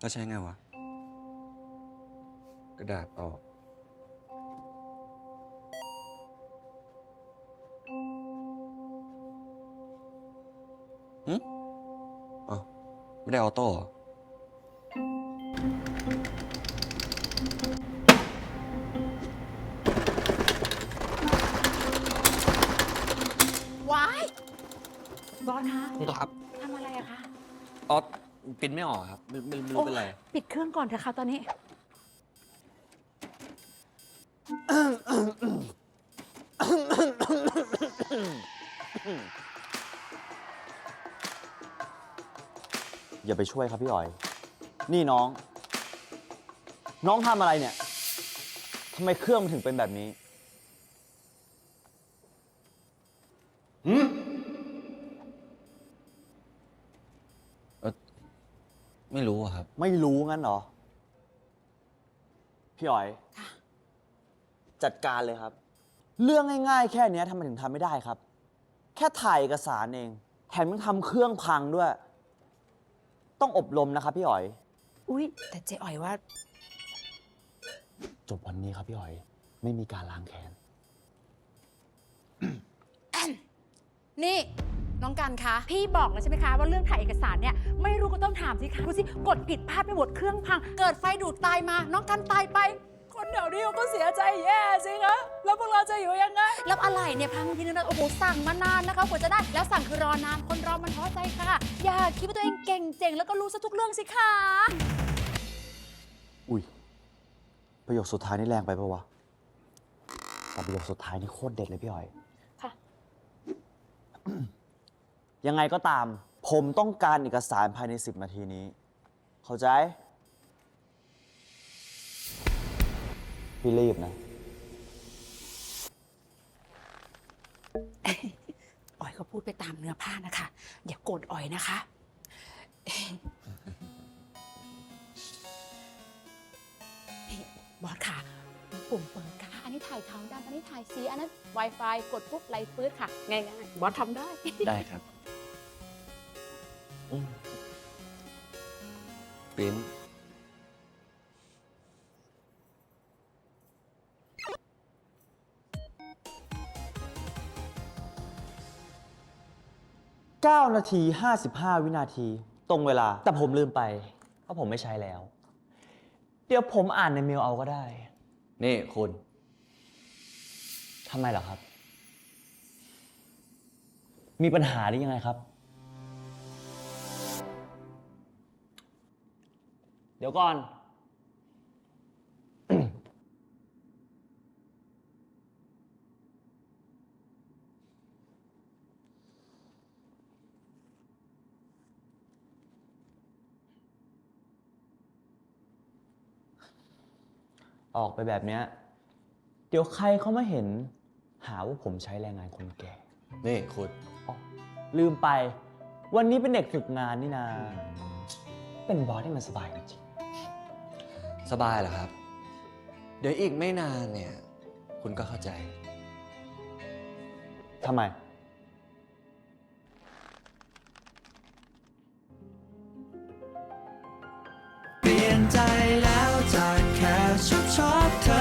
แล้วใช้ไงวะ กระดาษออก หืมอ๋อไม่ได้ออโต้เหรอว้ายบอสฮะครับทำอะไรอะคะ ออส ปินไม่ออกครับไม่ไม่ไม่รู้เป็นไร โอ้ปิดเครื่องก่อนเถอะค่ะตอนนี้ อย่าไปช่วยครับพี่อ๋อย นี่น้อง น้องทำอะไรเนี่ยทำไมเครื่องมันถึงเป็นแบบนี้ ไม่รู้อะครับ ไม่รู้งั้นเหรอ พี่อ๋อยค่ะจัดการเลยครับ เรื่องง่ายๆ แค่เนี้ยทำไมถึงทำไม่ได้ครับ แค่ถ่ายเอกสารเอง แถมยังทำเครื่องพังด้วย ต้องอบรมนะครับพี่อ๋อย อุ้ยแต่เจ๊อ๋อยว่า จบวันนี้ครับพี่อ๋อย ไม่มีการล้างแค้น นี่ น้องกันคะ พี่บอกแล้วใช่ไหมคะว่าเรื่องถ่ายเอกสารเนี่ยไม่รู้ก็ต้องถามสิคะดูสิกดผิดพลาดไปหมดเครื่องพัง เกิดไฟดูดตายมา น้องกันตายไป คนเดียวนี้เขาก็เสียใจแย่สิคะแล้วพวกเราจะอยู่ยังไงแล้วอะไรเนี่ยพังทีนึงนะโอ้โหสั่งมานานนะคะกว่าจะได้ แล้วสั่งคือรอนานคนรอมันท้อใจค่ะ อย่าคิดว่าตัวเองเก่งเจ๋งแล้วก็รู้ซะทุกเรื่องสิคะอุ้ยประโยคสุดท้ายนี่แรงไปปะวะแต่ประโยคสุดท้ายนี่โคตรเด็ดเลยพี่อ๋อย ค่ะ ยังไงก็ตาม ผมต้องการเอกสารภายใน 10 นาทีนี้ เข้าใจ พี่รีบนะอ๋อยก็พูดไปตามเนื้อผ้านะคะ อย่าโกรธอ๋อยนะคะ บอสค่ะ ปุ่มเปิดค่ะอันนี้ถ่ายขาวดำอันนี้ถ่ายสีอันนั้น Wi-Fi กดปุ๊บไลฟ์ฟื้ดค่ะ ง่ายๆบอสทำได้ ได้ครับอืมปิน9นาที 55 วินาที ตรงเวลา แต่ผมลืมไป เพราะผมไม่ใช้แล้ว เดี๋ยวผมอ่านในเมลเอาก็ได้ นี่คุณ ทำไมเหรอครับ มีปัญหาหรือยังไงครับ เดี๋ยวก่อน ออกไปแบบเนี้ยเดี๋ยวใครเขามาเห็น หาว่าผมใช้แรงงานคนแก่นี่คุณอ๋อลืมไป วันนี้เป็นเด็กฝึกงานนี่นา เป็นบอสที่มันสบายจริงสบายเหรอครับ เดี๋ยวอีกไม่นานเนี่ย คุณก็เข้าใจๆทำไม เปลี่ยนใจแล้ ชอบเธอ